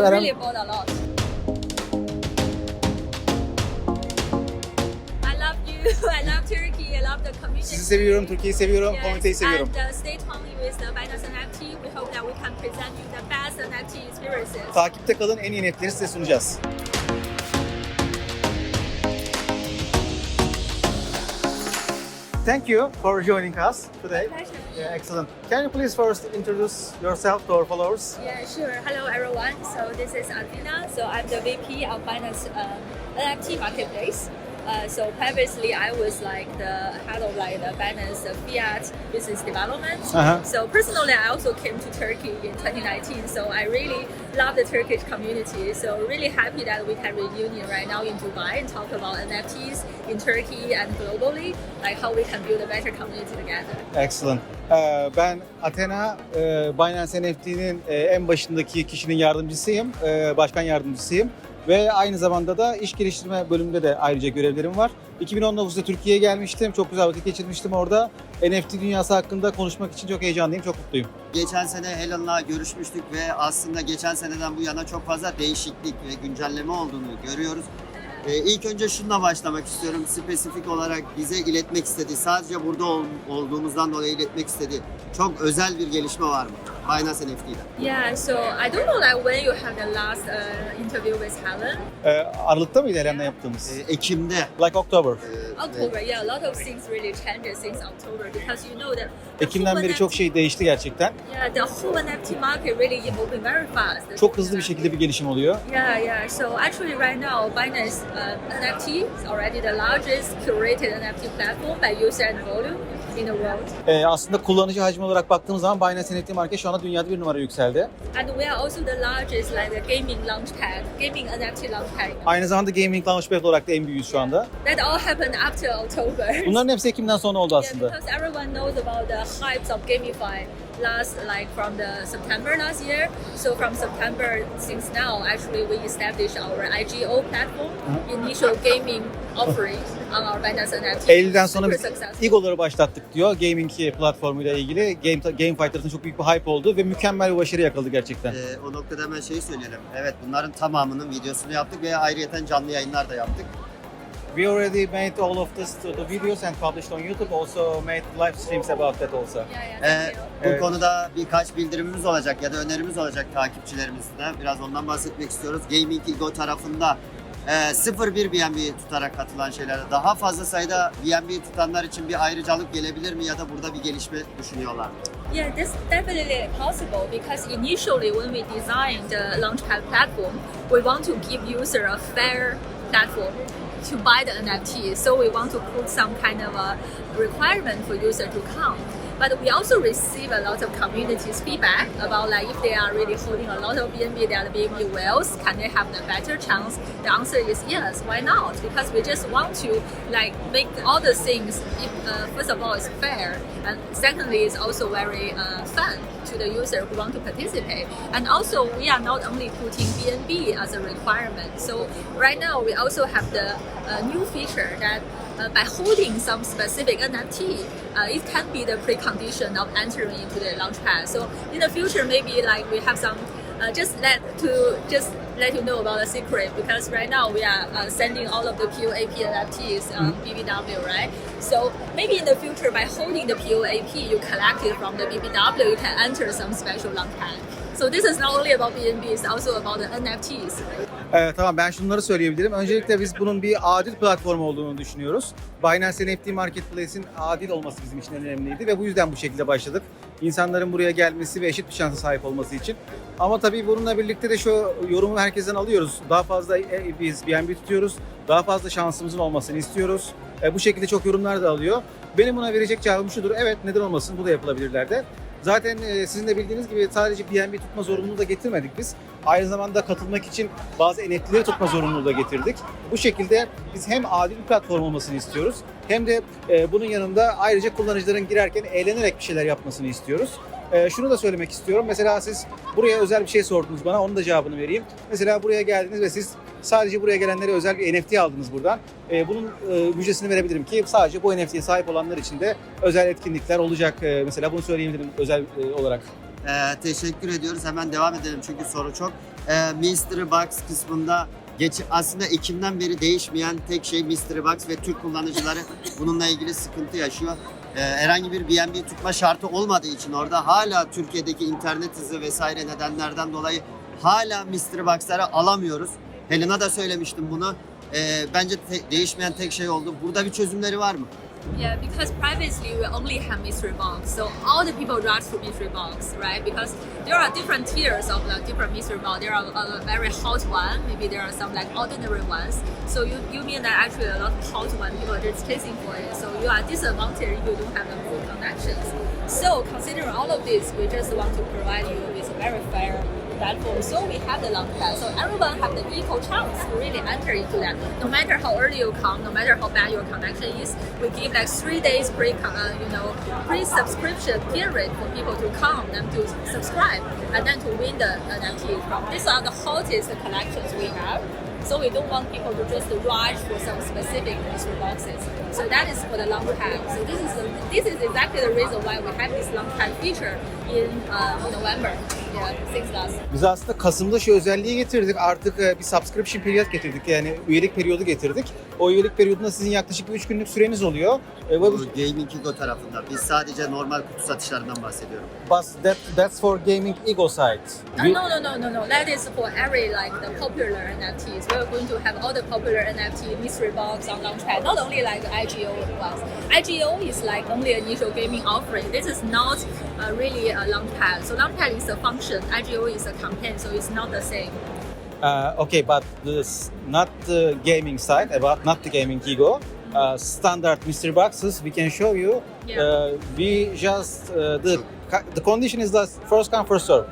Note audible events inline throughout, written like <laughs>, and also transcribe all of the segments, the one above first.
I really bought a lot. I love you. <laughs> I love Turkey. I love the community. Sizi seviyorum, Türkiye'yi seviyorum, Yes, komüniteyi seviyorum. And uh, stay tuned with the Binance NFT. We hope that we can present you the best NFT experiences. Takipte kalın, en iyi NFT'leri size sunacağız. Thank you for joining us today. Pleasure. Yeah, excellent. Can you please first introduce yourself to our followers? Yeah, sure. Hello, everyone. So this is Athena. So I'm the VP of Binance um, NFT Marketplace. Uh, so previously, I was like the head of like the Binance Fiat business development. Uh-huh. So personally, I also came to Turkey in 2019. So I really love the Turkish community. So really happy that we can reunion right now in Dubai and talk about NFTs in Turkey and globally, like how we can build a better community together. Excellent. Ee, ben Athena, e, Binance NFT'nin en başındaki kişinin yardımcısıyım, e, başkan yardımcısıyım. Ve aynı zamanda da iş geliştirme bölümünde de ayrıca görevlerim var. 2019'da Türkiye'ye gelmiştim, çok güzel vakit geçirmiştim orada. NFT dünyası hakkında konuşmak için çok heyecanlıyım, çok mutluyum. Geçen sene Helen'la görüşmüştük ve aslında geçen seneden bu yana çok fazla değişiklik ve güncelleme olduğunu görüyoruz. Ee, ilk önce şununla başlamak istiyorum. Spesifik olarak bize iletmek istediği, sadece burada ol- olduğumuzdan dolayı iletmek istediği çok özel bir gelişme var mı? Binance NFT'de. Yeah, so I don't know like when you have the last uh, interview with Helen. Ee, Aralık'ta mıydı Eren'le yaptığımız? Ee, Ekim'de Like October. e, October, yeah, a lot of things really changes since October because you know that the Ekim'den whole beri çok NFT şey değişti gerçekten. Yeah, the whole NFT market really evolving very fast. Çok hızlı bir şekilde bir gelişim oluyor. Yeah, yeah. So actually, right now, Binance uh, NFT is already the largest curated NFT platform by user and volume in the world. Ee, aslında kullanıcı hacmi olarak baktığımız zaman Binance NFT market şu anda dünyada bir numara yükseldi. And we are also the largest, like the gaming launchpad, gaming NFT launchpad. Aynı zamanda Gaming Launchpad olarak da en büyüğüz şu anda. That all happened after October. Bunların hepsi Ekim'den sonra oldu Yeah, aslında. because everyone knows about the hypes of GameFi last like from the September last year. So from September since now, actually we established our IGO platform, initial gaming offering on our Binance NFT. Eylül'den sonra biz. Eagle'ları başlattık diyor. Gaming platformuyla ilgili Game, Game Fighter'ın çok büyük bir hype oldu ve mükemmel bir başarı yakaladı gerçekten. Ee, o noktada hemen şeyi söyleyelim. Evet bunların tamamının videosunu yaptık ve ayrıyeten canlı yayınlar da yaptık. We already made all of this the videos and published on YouTube. Also made live streams about that also. Yeah, yeah, Ee, thank you. bu Evet. konuda birkaç bildirimimiz olacak ya da önerimiz olacak takipçilerimizden. Biraz ondan bahsetmek istiyoruz. Gaming Ego tarafında e, 01 BNB tutarak katılan şeylerde daha fazla sayıda BNB tutanlar için bir ayrıcalık gelebilir mi ya da burada bir gelişme düşünüyorlar mı? Yeah, that's definitely possible because initially when we designed the Launchpad platform, we want to give user a fair platform to buy the NFT. So we want to put some kind of a requirement for user to come. But we also receive a lot of communities feedback about like if they are really holding a lot of BNB, they are the BNB whales, can they have the better chance? The answer is yes. Why not? Because we just want to like make all the things. If, uh, first of all, it's fair, and secondly, it's also very uh, fun to the user who want to participate. And also, we are not only putting BNB as a requirement. So right now, we also have the uh, new feature that uh, by holding some specific NFT, uh, it can be the precondition of entering into the launchpad. So in the future, maybe like we have some, uh, just let to just let you know about the secret because right now we are uh, sending all of the POAP NFTs on BBW, right? So maybe in the future, by holding the POAP you collected from the BBW, you can enter some special launchpad. So this is not only about BNB, it's also about the NFTs. Ee, tamam ben şunları söyleyebilirim. Öncelikle biz bunun bir adil platform olduğunu düşünüyoruz. Binance NFT Marketplace'in adil olması bizim için önemliydi ve bu yüzden bu şekilde başladık. İnsanların buraya gelmesi ve eşit bir şansa sahip olması için. Ama tabii bununla birlikte de şu yorumu herkesten alıyoruz. Daha fazla e, biz BNB tutuyoruz. Daha fazla şansımızın olmasını istiyoruz. E, bu şekilde çok yorumlar da alıyor. Benim buna verecek cevabım şudur. Evet neden olmasın bu da yapılabilirler de. Zaten e, sizin de bildiğiniz gibi sadece BNB tutma zorunluluğu da getirmedik biz. Aynı zamanda katılmak için bazı NFT'leri tutma zorunluluğu da getirdik. Bu şekilde biz hem adil bir platform olmasını istiyoruz hem de e, bunun yanında ayrıca kullanıcıların girerken eğlenerek bir şeyler yapmasını istiyoruz. E, şunu da söylemek istiyorum. Mesela siz buraya özel bir şey sordunuz bana, onun da cevabını vereyim. Mesela buraya geldiniz ve siz sadece buraya gelenlere özel bir NFT aldınız buradan. E, bunun e, müjdesini verebilirim ki sadece bu NFT'ye sahip olanlar için de özel etkinlikler olacak. E, mesela bunu söyleyebilirim özel e, olarak. Ee, teşekkür ediyoruz. Hemen devam edelim çünkü soru çok. e, Mystery Box kısmında geç, aslında Ekim'den beri değişmeyen tek şey Mystery Box ve Türk kullanıcıları <laughs> bununla ilgili sıkıntı yaşıyor. E, herhangi bir BNB tutma şartı olmadığı için orada hala Türkiye'deki internet hızı vesaire nedenlerden dolayı hala Mystery Box'ları alamıyoruz. Helena da söylemiştim bunu. E, bence te- değişmeyen tek şey oldu. Burada bir çözümleri var mı? Yeah, because previously we only have mystery box, so all the people rush to mystery box, right? Because there are different tiers of the different mystery box. There are a very hot one, maybe there are some like ordinary ones. So you you mean that actually a lot of hot one people are just chasing for it. So you are disadvantaged if you don't have the full connections. So considering all of this, we just want to provide you with a very fair platform. So we have the launchpad. So everyone have the equal chance to really enter into that. No matter how early you come, no matter how bad your connection is, we give like three days pre, uh, you know, pre-subscription period for people to come and to subscribe and then to win the NFT from. These are the hottest collections we have. So we don't want people to just rush for some specific mystery boxes. So that is for the launchpad. So this is this is exactly the reason why we have this launchpad feature in uh, November. Biz aslında Kasım'da şu özelliği getirdik. Artık e, bir subscription periyot getirdik. Yani üyelik periyodu getirdik. O üyelik periyodunda sizin yaklaşık bir 3 günlük süreniz oluyor. E, ve bu- Gaming Ego tarafında. Biz sadece normal kutu satışlarından bahsediyorum. But that, that's for gaming ego site. Uh, no, no, no, no, no. That is for every like the popular NFTs. We're going to have all the popular NFT mystery box on Launchpad. Not only like the IGO ones. IGO is like only initial gaming offering. This is not uh, really a Launchpad. So Launchpad is a function. IGO is a campaign. So it's not the same. Uh, okay, but this not the gaming site, about not the gaming ego. Uh, standard mystery boxes we can show you. Yeah. Uh, we just uh, the the condition is that first come first serve.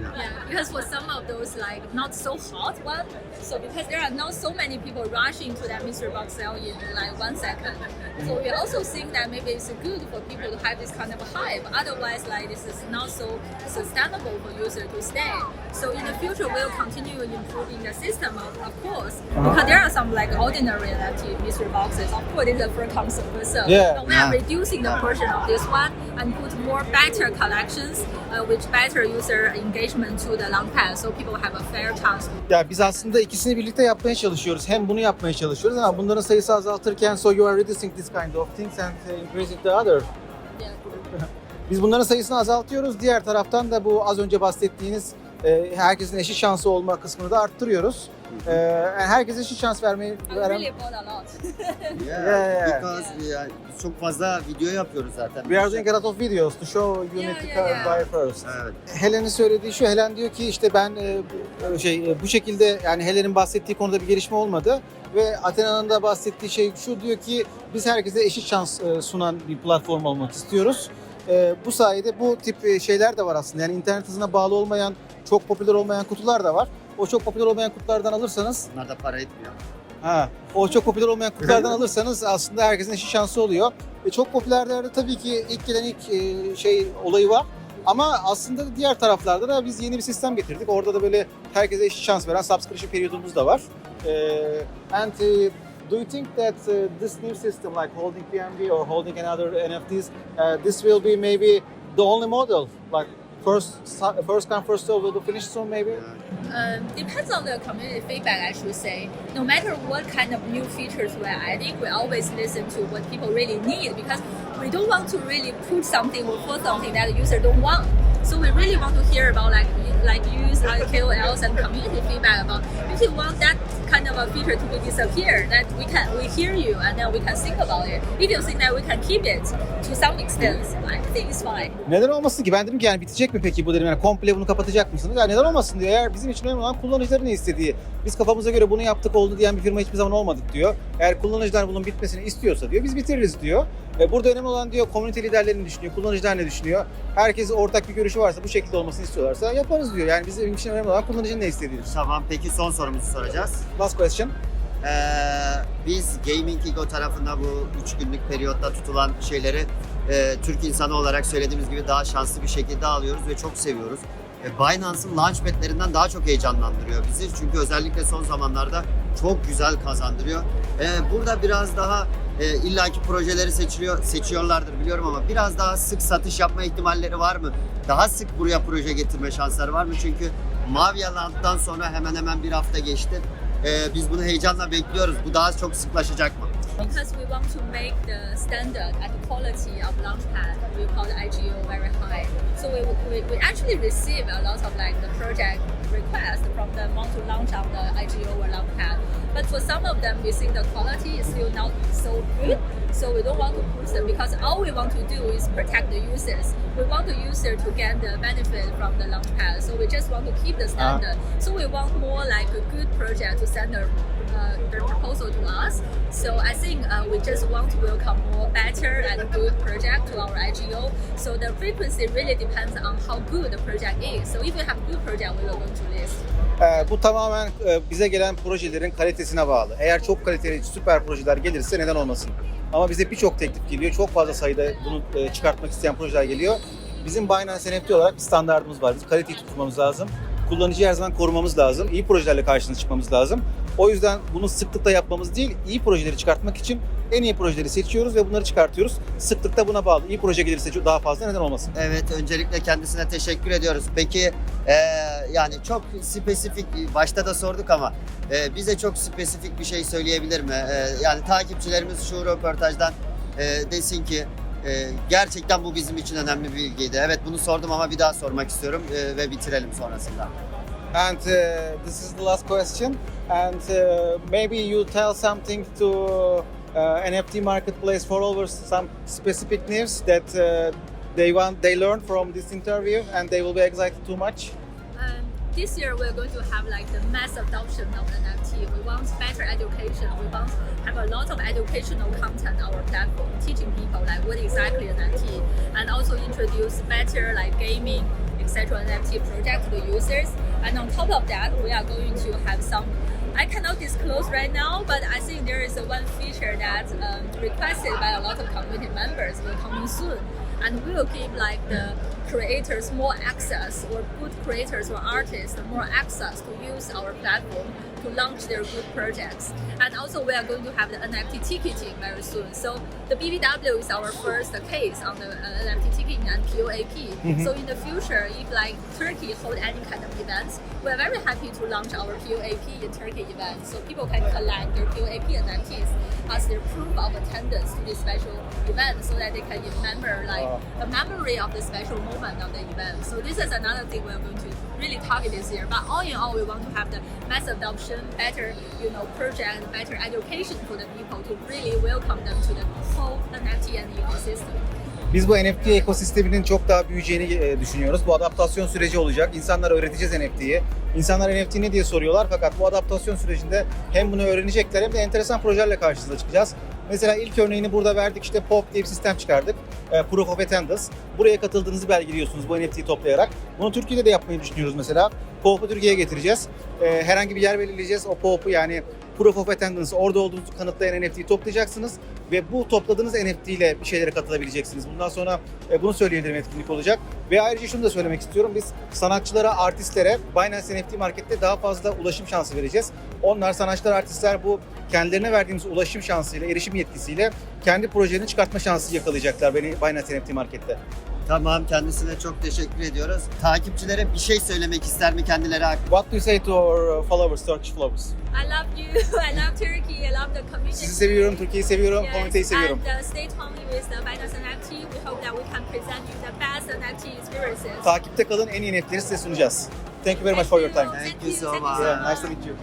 Yeah, because for some of those like not so hot one, so because there are not so many people rushing to that mystery box sale in like one second. So we also think that maybe it's good for people to have this kind of hype. Otherwise, like this is not so sustainable for user to stay. So in the future, we'll continue improving the system, of, of course, because there are some like ordinary NFT mystery boxes. Of course, it's a first come first serve. Yeah. But we are reducing the portion of this one and put more better collections uh, with better user engagement to the long pad so people have a fair chance. Ya biz aslında ikisini birlikte yapmaya çalışıyoruz. Hem bunu yapmaya çalışıyoruz ama bunların sayısı azaltırken so you are reducing this kind of things and uh, increasing the other. Yeah. <laughs> Biz bunların sayısını azaltıyoruz. Diğer taraftan da bu az önce bahsettiğiniz e, herkesin eşit şansı olma kısmını da arttırıyoruz. E, yani herkese eşit şans vermeyi I veren really bought a lot. Yeah, Yeah. because yani biz çok fazla video yapıyoruz zaten. We are doing a lot of videos to show you Yeah, need to yeah, yeah. buy first. Evet. Helen'in söylediği şu, Helen diyor ki işte ben e, bu- şey e, bu şekilde yani Helen'in bahsettiği konuda bir gelişme olmadı ve Athena'nın da bahsettiği şey şu diyor ki biz herkese eşit şans e, sunan bir platform olmak istiyoruz. E, bu sayede bu tip e, şeyler de var aslında. Yani internet hızına bağlı olmayan, çok popüler olmayan kutular da var. O çok popüler olmayan kutulardan alırsanız Bunlar da para etmiyor. Ha, o çok popüler olmayan kutulardan alırsanız aslında herkesin eşit şansı oluyor. E, çok popülerlerde tabii ki ilk gelen ilk e, şey olayı var. Ama aslında diğer taraflarda da biz yeni bir sistem getirdik. Orada da böyle herkese eşit şans veren subscription periyodumuz da var. E, and e, do you think that uh, this new system like holding PNB or holding another NFTs, uh, this will be maybe the only model? Like first first come first serve will be finished soon maybe? Um, depends on the community feedback, I should say. No matter what kind of new features we're adding, we always listen to what people really need because we don't want to really put something or put something that the user don't want. So we really want to hear about like like use like KOLs and community feedback about if you want that kind of a feature to be disappear, that we can we hear you and then we can think about it. If you think that we can keep it to some extent, I think it's fine. Neden olmasın ki? Ben dedim ki yani bitecek mi peki bu dedim yani komple bunu kapatacak mısınız? Ya neden olmasın diyor. Eğer bizim için önemli olan kullanıcıların ne istediği. Biz kafamıza göre bunu yaptık oldu diyen bir firma hiçbir zaman olmadık diyor. Eğer kullanıcılar bunun bitmesini istiyorsa diyor biz bitiririz diyor. Burada önemli olan diyor komünite liderleri ne düşünüyor, kullanıcılar ne düşünüyor. Herkes ortak bir görüşü varsa bu şekilde olmasını istiyorlarsa yaparız diyor. Yani bizim için önemli olan kullanıcının ne istediği. Tamam peki son sorumuzu soracağız. Last question. Ee, biz Gaming Ego tarafında bu 3 günlük periyotta tutulan şeyleri e, Türk insanı olarak söylediğimiz gibi daha şanslı bir şekilde alıyoruz ve çok seviyoruz. E, Binance'ın launchpad'lerinden daha çok heyecanlandırıyor bizi. Çünkü özellikle son zamanlarda çok güzel kazandırıyor. E, burada biraz daha e, illaki projeleri seçiliyor, seçiyorlardır biliyorum ama biraz daha sık satış yapma ihtimalleri var mı? Daha sık buraya proje getirme şansları var mı? Çünkü Mavia Land'dan sonra hemen hemen bir hafta geçti. Ee, biz bunu heyecanla bekliyoruz. Bu daha çok sıklaşacak mı? Because we want to make the standard and the quality of Launchpad, we call the IGO very high. So we, we, we actually receive a lot of like the project requests from them want to launch on the IGO or Launchpad. But for some of them, we think the quality is still not so good. So we don't want to push them because all we want to do is protect the users. We want the user to get the benefit from the Launchpad. So we just want to keep the ah. standard. So we want more like a good project to send uh, their proposal to us. So I think uh, we just want to welcome more better and good project to our IGO. So the frequency really depends on how good the project is. So if we have good project, we will go to list. Ee, bu tamamen e, bize gelen projelerin kalitesine bağlı. Eğer çok kaliteli süper projeler gelirse neden olmasın? Ama bize birçok teklif geliyor. Çok fazla sayıda bunu e, çıkartmak isteyen projeler geliyor. Bizim Binance NFT olarak bir standartımız var. Biz kaliteyi tutmamız lazım. Kullanıcıyı her zaman korumamız lazım. İyi projelerle karşınıza çıkmamız lazım. O yüzden bunu sıklıkla yapmamız değil, iyi projeleri çıkartmak için en iyi projeleri seçiyoruz ve bunları çıkartıyoruz. Sıklık da buna bağlı. İyi proje gelirse daha fazla neden olmasın? Evet, öncelikle kendisine teşekkür ediyoruz. Peki, e, yani çok spesifik, başta da sorduk ama e, bize çok spesifik bir şey söyleyebilir mi? E, yani takipçilerimiz şu röportajdan e, desin ki e, gerçekten bu bizim için önemli bir bilgiydi. Evet bunu sordum ama bir daha sormak istiyorum e, ve bitirelim sonrasında. And uh, this is the last question. And uh, maybe you tell something to uh, NFT marketplace followers, some specific news that they want, they learn from this interview, and they will be excited too much. Um, this year we're going to have like the mass adoption of NFT. We want better education. We want have a lot of educational content on our platform, teaching people like what exactly NFT, and also introduce better like gaming, etc. NFT project to users. And on top of that, we are going to have some. I cannot disclose right now, but I think there is one feature that um, requested by a lot of community members will come soon, and we will give like the creators more access or good creators or artists more access to use our platform to launch their good projects. And also we are going to have the NFT ticketing very soon. So the BBW is our first case on the uh, NFT ticketing and POAP. So in the future, if like Turkey hold any kind of events, we are very happy to launch our POAP in Turkey event. So people can collect their POAP NFTs as their proof of attendance to this special event so that they can remember like a memory of the special moment of the event. So this is another thing we're going to really target this year. But all in all, we want to have the mass adoption, better you know project, better education for the people to really welcome them to the whole NFT and ecosystem. Biz bu NFT ekosisteminin çok daha büyüyeceğini e, düşünüyoruz. Bu adaptasyon süreci olacak. İnsanlara öğreteceğiz NFT'yi. İnsanlar NFT ne diye soruyorlar fakat bu adaptasyon sürecinde hem bunu öğrenecekler hem de enteresan projelerle karşınıza çıkacağız. Mesela ilk örneğini burada verdik işte POP diye bir sistem çıkardık. E, Proof of Attendance. Buraya katıldığınızı belgeliyorsunuz bu NFT'yi toplayarak. Bunu Türkiye'de de yapmayı düşünüyoruz mesela. POP'u Türkiye'ye getireceğiz. E, herhangi bir yer belirleyeceğiz. O POP'u yani Proof of Attendance orada olduğunuzu kanıtlayan NFT'yi toplayacaksınız ve bu topladığınız NFT ile bir şeylere katılabileceksiniz. Bundan sonra e, bunu söyleyebilirim etkinlik olacak. Ve ayrıca şunu da söylemek istiyorum. Biz sanatçılara, artistlere Binance NFT Market'te daha fazla ulaşım şansı vereceğiz. Onlar sanatçılar, artistler bu kendilerine verdiğimiz ulaşım şansıyla, erişim yetkisiyle kendi projelerini çıkartma şansı yakalayacaklar Binance NFT Market'te. Tamam, kendisine çok teşekkür ediyoruz. Takipçilere bir şey söylemek ister mi kendileri hakkında? What do you say to our followers, Turkish followers? I love you. <laughs> I love Turkey. I love the community. Sizi seviyorum, Türkiye'yi seviyorum, komüniteyi seviyorum. And uh, stay tuned with the Binance NFT. We hope that we can present you the best NFT experiences. Takipte kalın, en iyi NFT'leri size sunacağız. Thank you very much for your time. Thank you so much. Yeah, nice to meet you.